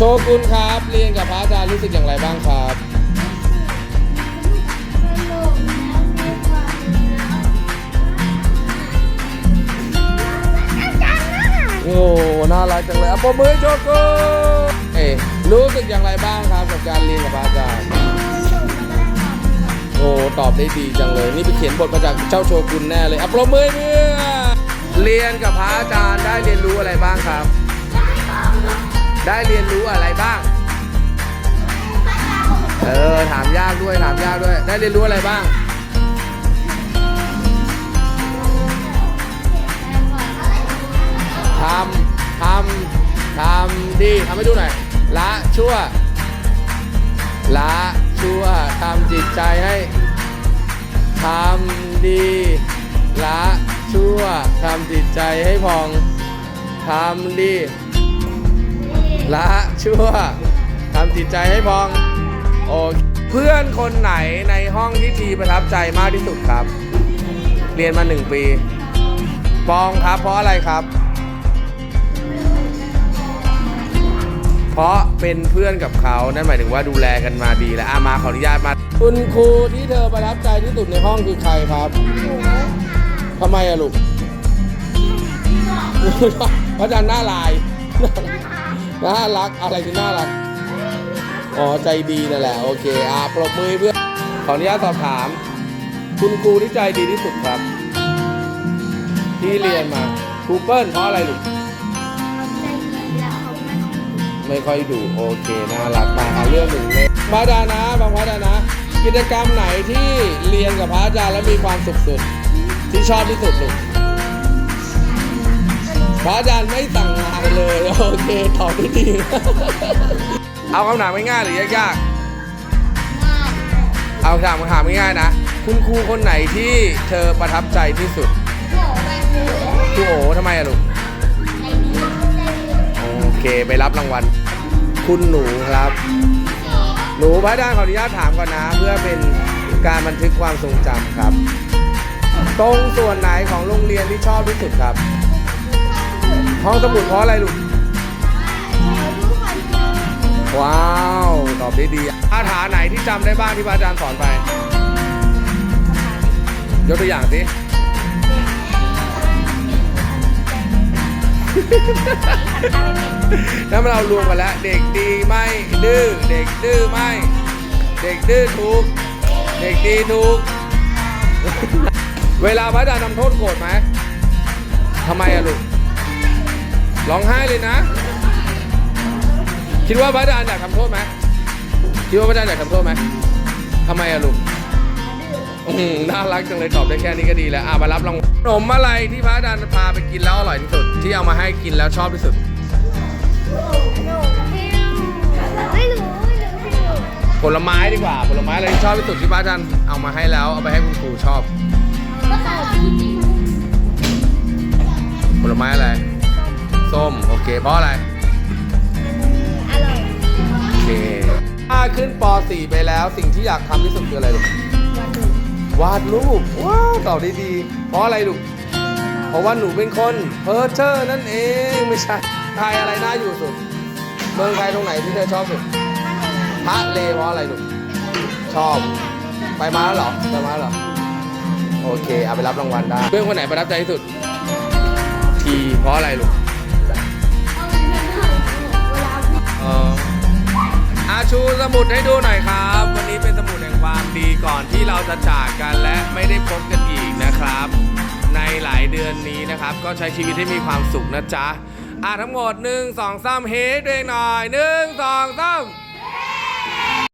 โชกุนครับ เรียนกับพระอาจารย์รู้สึกอย่างไรบ้างครับ โอ้ น่ารักจังเลยอะปรบมือให้โชกุนเอ้ยรู้สึกอย่างไรบ้างครับกับการเรียนกับพระอาจารย์ โอ้ ตอบได้ดีจังเลย นี่ไปเขียนบทมาจากเจ้าโชกุนแน่เลยอะปรบมือให้เพื่อนเรียนกับพระอาจารย์ได้ ยากด้วยถามยากด้วย ได้เรียนรู้อะไรบ้าง ทำ ทำ ทำ ดี ทำให้ดูหน่อย ละชั่ว ละชั่ว ทำจิตใจให้ ทำดี ละชั่ว ทำจิตใจให้พอง ทำดี ละชั่ว ทำจิตใจให้พอง โอเค เพื่อนคนไหนในห้องที่ทีประทับใจมากที่สุดครับ เรียนมาหนึ่งปี ปองครับ เพราะอะไรครับ เพราะเป็นเพื่อนกับเขานั่นหมายถึงว่าดูแลกันมาดีแล้วอามาขออนุญาตมา คุณครูที่เธอประทับใจที่สุดในห้องคือใครครับทำไมอะลูกพระอาจารย์หน้าลายน่ารักอะไรคือน่ารัก อ๋อใจดีนั่นแหละ โอเคอะปรบมือเพื่อนขออนุญาตสอบถาม คุณครูที่ใจดีที่สุดครับ ที่เรียนมาครูเปิ้ลเพราะอะไรลูกไม่ค่อยดุโอเคน่ารักมากอะเรื่องหนึ่งเลยพระอานะบางพระอานะ กิจกรรมไหนที่เรียนกับพระอาจารย์แล้วมีความสุขสุด ที่ชอบที่สุดลูกพระอาจารย์ไม่สั่งงานเลย โอเคตอบได้ดี เอาคำถามง่ายๆหรือยากๆ เอาคำถามคำถามง่ายๆนะ คุณครูคนไหนที่เธอประทับใจที่สุดครูโอทำไมอะลูก โอเคไปรับรางวัล คุณหนูครับ หนูพระอาจารย์ขออนุญาตถามก่อนนะ เพื่อเป็นการบันทึกความทรงจำครับ ตรงส่วนไหนของโรงเรียนที่ชอบที่สุดครับ ห้องสมุดเพราะอะไรลูก ได้ดีคาถาไหนที่จำได้บ้างที่พระอาจารย์สอนไป ยกตัวอย่างสิ แล้วเรารวมกันแล้ว เด็กดีไม่ดื้อเด็กดื้อไม่ เด็กดื้อถูก เด็กดีถูก เวลาพระอาจารย์ทำโทษโกรธไหมทำไมอะลูกร้องไห้เลยนะ คิดว่าพระอาจารย์อยากทำโทษไหม คิดว่าพระอาจาอยากทำโทษไหมทำไมอะลูกอื้อหือน่ารักจังเลยตอบได้แค่นี้ก็ดีแล้วอะมารับรางวัลขนมอะไรที่พระอาจารย์พาไปกินแล้วอร่อยที่สุดที่เอามาให้กินแล้วชอบที่สุด ไม่รู้ไม่รู้ไม่รู้ผลไม้ดีกว่า ผลไม้อะไรที่ชอบที่สุดที่พระอาจารย์เอามาให้แล้วเอาไปให้คุณครูชอบ ก็ขายดีจริงผลไม้อะไร ส้มโอเคเพราะอะไร 5 ขึ้นป .4 ไปแล้ว สิ่งที่อยากทำที่สุดคืออะไรลูก วาดรูป ว้าวตอบดีๆเพราะอะไรลูก เพราะว่าหนูเป็นคนเพอร์เซอร์นั่นเอง ไม่ใช่ไทยอะไรน่าอยู่สุด เมืองไทยตรงไหนที่เธอชอบสุดพระเลเพราะอะไรลูก ชอบ ไปมาแล้วหรอ ไปมาแล้วหรอ โอเค เอาไปรับรางวัลได้ เพื่อนคนไหนประทับใจที่สุด ที เพราะอะไรลูก เออ ชูสมุดให้ดูหน่อยครับ วันนี้เป็นสมุดแห่งความดีก่อนที่เราจะจากกันและไม่ได้พบกันอีกนะครับ ในหลายเดือนนี้นะครับ ก็ใช้ชีวิตให้มีความสุขนะจ๊ะอ่าทั้งหมด1 2 3เฮด้วยหน่อย 1 2 3